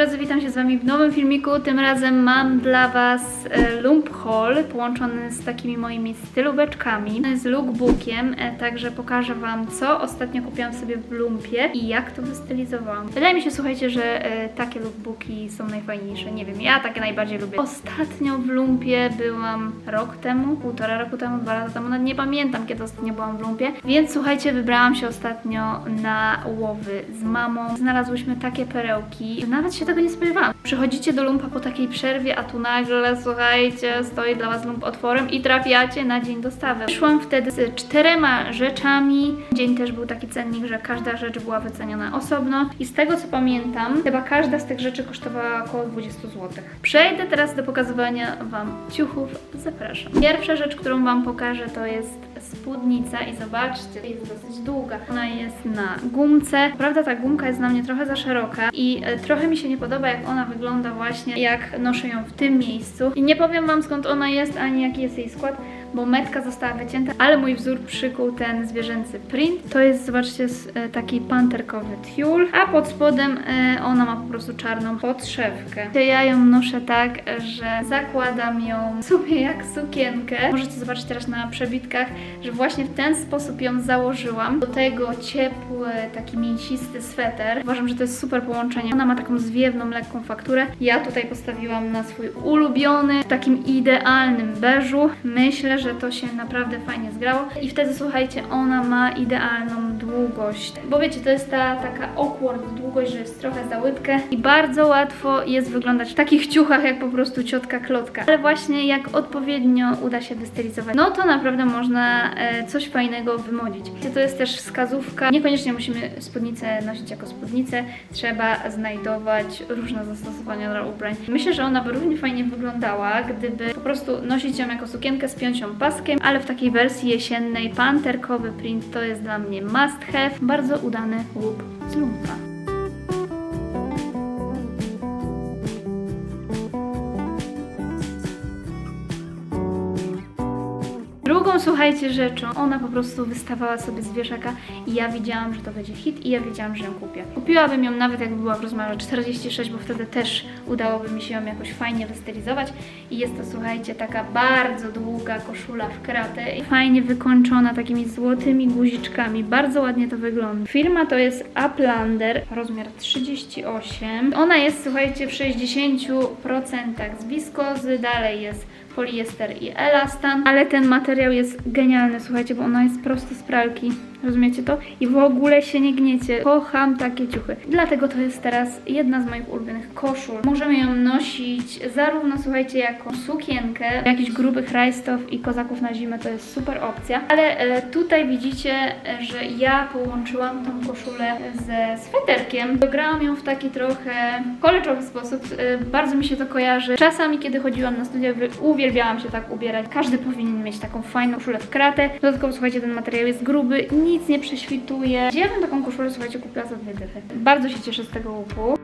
drodzy, witam się z Wami w nowym filmiku. Tym razem mam dla Was e, lump haul połączony z takimi moimi stylóweczkami, z lookbookiem, e, także pokażę Wam, co ostatnio kupiłam sobie w lumpie i jak to wystylizowałam. Wydaje mi się, słuchajcie, że e, takie lookbooki są najfajniejsze. Nie wiem, ja takie najbardziej lubię. Ostatnio w lumpie byłam rok temu, półtora roku temu, dwa lata temu, nawet nie pamiętam, kiedy ostatnio byłam w lumpie. Więc słuchajcie, wybrałam się ostatnio na łowy z mamą. Znalazłyśmy takie perełki, że nawet się tego nie spodziewałam. Przychodzicie do lumpa po takiej przerwie, a tu nagle, słuchajcie, stoi dla Was lump otworem i trafiacie na dzień dostawy. Szłam wtedy z czterema rzeczami. Dzień też był taki cennik, że każda rzecz była wyceniona osobno. I z tego co pamiętam, chyba każda z tych rzeczy kosztowała około 20 zł. Przejdę teraz do pokazywania Wam ciuchów. Zapraszam. Pierwsza rzecz, którą Wam pokażę, to jest spódnica i zobaczcie, jest dosyć długa. Ona jest na gumce. Prawda, ta gumka jest dla mnie trochę za szeroka i e, trochę mi się nie podoba, jak ona wygląda właśnie, jak noszę ją w tym miejscu. I nie powiem Wam skąd ona jest, ani jaki jest jej skład, bo metka została wycięta, ale mój wzór przykuł ten zwierzęcy print. To jest, zobaczcie, e, taki panterkowy tiul, a pod spodem e, ona ma po prostu czarną podszewkę. Ja ją noszę tak, że zakładam ją sobie jak sukienkę. Możecie zobaczyć teraz na przebitkach, że właśnie w ten sposób ją założyłam. Do tego ciepły, taki mięsisty sweter. Uważam, że to jest super połączenie. Ona ma taką zwiewną, lekką fakturę. Ja tutaj postawiłam na swój ulubiony, w takim idealnym beżu. Myślę, że to się naprawdę fajnie zgrało. I wtedy, słuchajcie, ona ma idealną długość. Bo wiecie, to jest ta taka awkward długość, że jest trochę za łydkę i bardzo łatwo jest wyglądać w takich ciuchach, jak po prostu ciotka klotka. Ale właśnie jak odpowiednio uda się wystylizować, no to naprawdę można e, coś fajnego wymodzić. To jest też wskazówka. Niekoniecznie musimy spódnicę nosić jako spódnicę, trzeba znajdować różne zastosowania dla ubrań. Myślę, że ona by równie fajnie wyglądała, gdyby po prostu nosić ją jako sukienkę z piącią paskiem, ale w takiej wersji jesiennej panterkowy print to jest dla mnie must have. Bardzo udany łup z lumpa. Słuchajcie, rzeczą, ona po prostu wystawała sobie z wieszaka i ja widziałam, że to będzie hit i ja wiedziałam, że ją kupię. Kupiłabym ją nawet jakby była w rozmiarze 46, bo wtedy też udałoby mi się ją jakoś fajnie wystylizować i jest to, słuchajcie, taka bardzo długa koszula w kratę i fajnie wykończona takimi złotymi guziczkami. Bardzo ładnie to wygląda. Firma to jest Uplander, rozmiar 38. Ona jest, słuchajcie, w 60% z wiskozy, dalej jest poliester i elastan, ale ten materiał jest genialny, słuchajcie, bo ona jest prosto z pralki. Rozumiecie to? I w ogóle się nie gniecie. Kocham takie ciuchy. Dlatego to jest teraz jedna z moich ulubionych koszul. Możemy ją nosić zarówno, słuchajcie, jako sukienkę, jakichś grubych rajstów i kozaków na zimę, to jest super opcja. Ale e, tutaj widzicie, że ja połączyłam tą koszulę ze sweterkiem. Dograłam ją w taki trochę college'owy sposób. E, bardzo mi się to kojarzy. Czasami, kiedy chodziłam na studia, uwielbiałam się tak ubierać. Każdy powinien mieć taką fajną koszulę w kratę. Dodatkowo, słuchajcie, ten materiał jest gruby, nic nie prześwituje. Ja bym taką koszulę, słuchajcie, kupiła za dwie dychy. Bardzo się cieszę z tego łupu.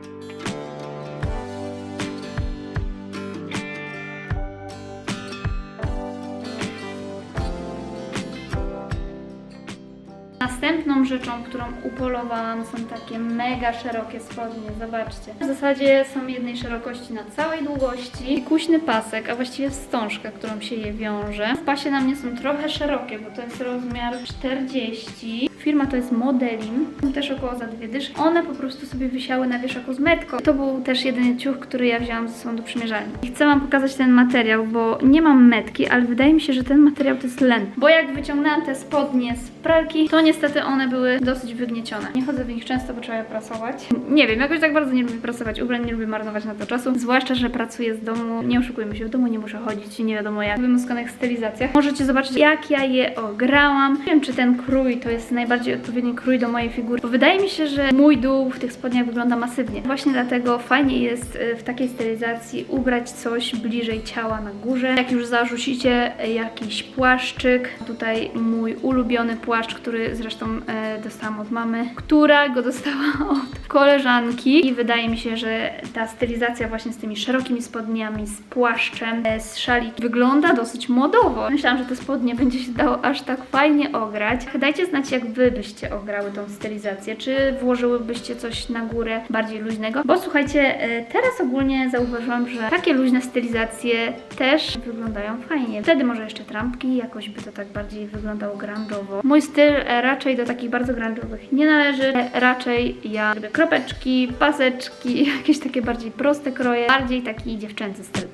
Rzeczą, którą upolowałam są takie mega szerokie spodnie, zobaczcie. W zasadzie są jednej szerokości na całej długości. Kuśny pasek, a właściwie wstążka, którą się je wiąże. W pasie na mnie są trochę szerokie, bo to jest rozmiar 40. Firma to jest Modelim, są też około za dwie dyszki. One po prostu sobie wisiały na wieszaku z metką. To był też jedyny ciuch, który ja wzięłam ze sobą do przymierzalni. I chcę Wam pokazać ten materiał, bo nie mam metki, ale wydaje mi się, że ten materiał to jest len. Bo jak wyciągnęłam te spodnie z pralki, to niestety one były dosyć wygniecione. Nie chodzę w nich często, bo trzeba je prasować. Nie wiem, jakoś tak bardzo nie lubię prasować ubrań, nie lubię marnować na to czasu. Zwłaszcza, że pracuję z domu. Nie oszukujmy się, w domu nie muszę chodzić i nie wiadomo jak. W wymuskanych stylizacjach. Możecie zobaczyć, jak ja je ograłam. Nie wiem, czy ten krój to jest najbardziej odpowiedni krój do mojej figury, bo wydaje mi się, że mój dół w tych spodniach wygląda masywnie. Właśnie dlatego fajnie jest y, w takiej stylizacji ubrać coś bliżej ciała na górze. Jak już zarzucicie y, jakiś płaszczyk, tutaj mój ulubiony płaszcz, który zresztą e, dostałam od mamy, która go dostała od koleżanki i wydaje mi się, że ta stylizacja właśnie z tymi szerokimi spodniami, z płaszczem, e, z szali wygląda dosyć modowo. Myślałam, że te spodnie będzie się dało aż tak fajnie ograć. Dajcie znać, jak wy byście ograły tą stylizację? Czy włożyłybyście coś na górę bardziej luźnego? Bo słuchajcie, e, teraz ogólnie zauważyłam, że takie luźne stylizacje też wyglądają fajnie. Wtedy może jeszcze trampki, jakoś by to tak bardziej wyglądało grunge'owo. Mój styl e, raczej do takich bardzo grunge'owych nie należy. E, Raczej ja lubię kropeczki, paseczki, jakieś takie bardziej proste kroje, bardziej taki dziewczęcy styl.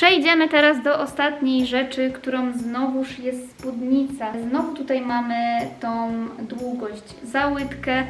Przejdziemy teraz do ostatniej rzeczy, którą znowuż jest spódnica. Znowu tutaj mamy tą długość za łydkę.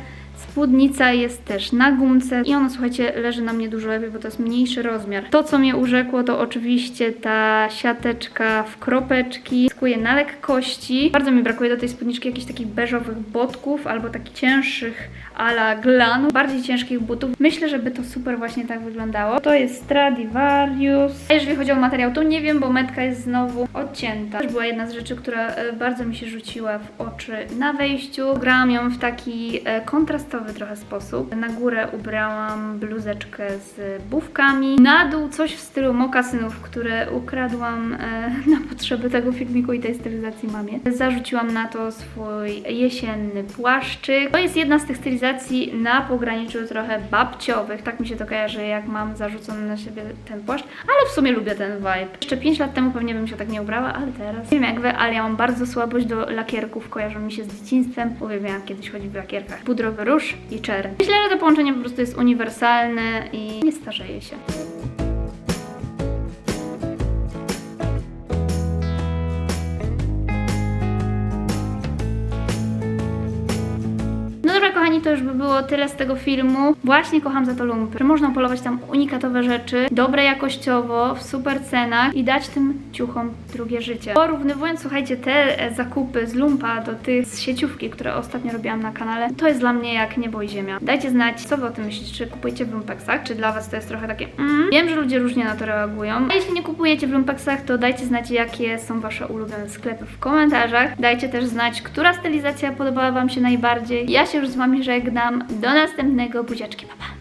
Spódnica jest też na gumce i ona, słuchajcie, leży na mnie dużo lepiej, bo to jest mniejszy rozmiar. To, co mnie urzekło, to oczywiście ta siateczka w kropeczki. Skuje na lekkości. Bardzo mi brakuje do tej spódniczki jakichś takich beżowych botków albo takich cięższych ala glanu, bardziej ciężkich butów. Myślę, żeby to super właśnie tak wyglądało. To jest Stradivarius. A jeżeli chodzi o materiał, to nie wiem, bo metka jest znowu odcięta. To była jedna z rzeczy, która e, bardzo mi się rzuciła w oczy na wejściu. Ubrałam ją w taki e, kontrastowy trochę sposób. Na górę ubrałam bluzeczkę z bufkami. Na dół coś w stylu mokasynów, które ukradłam e, na potrzeby tego filmiku i tej stylizacji mamie. Zarzuciłam na to swój jesienny płaszczyk. To jest jedna z tych stylizacji na pograniczu trochę babciowych. Tak mi się to kojarzy, jak mam zarzucony na siebie ten płaszcz. Ale w sumie lubię ten vibe. Jeszcze 5 lat temu pewnie bym się tak nie ubrała, ale teraz. Nie wiem jak wy, ale ja mam bardzo słabość do lakierków. Kojarzą mi się z dzieciństwem. Uwielbiałam kiedyś chodzić w lakierkach. Pudrowy róż i czerń. Myślę, że to połączenie po prostu jest uniwersalne i nie starzeje się. To już by było tyle z tego filmu. Właśnie kocham za to lumpy, że można polować tam unikatowe rzeczy, dobre jakościowo, w super cenach i dać tym ciuchom drugie życie. Porównywując, słuchajcie, te e, zakupy z lumpa do tych z sieciówki, które ostatnio robiłam na kanale, to jest dla mnie jak niebo i ziemia. Dajcie znać, co wy o tym myślicie, czy kupujecie w lumpeksach, czy dla was to jest trochę takie mm. Wiem, że ludzie różnie na to reagują. A jeśli nie kupujecie w lumpeksach, to dajcie znać, jakie są wasze ulubione sklepy w komentarzach. Dajcie też znać, która stylizacja podobała wam się najbardziej. Ja się już z wami żegnam. Do następnego. Buziaczki, papa. Pa.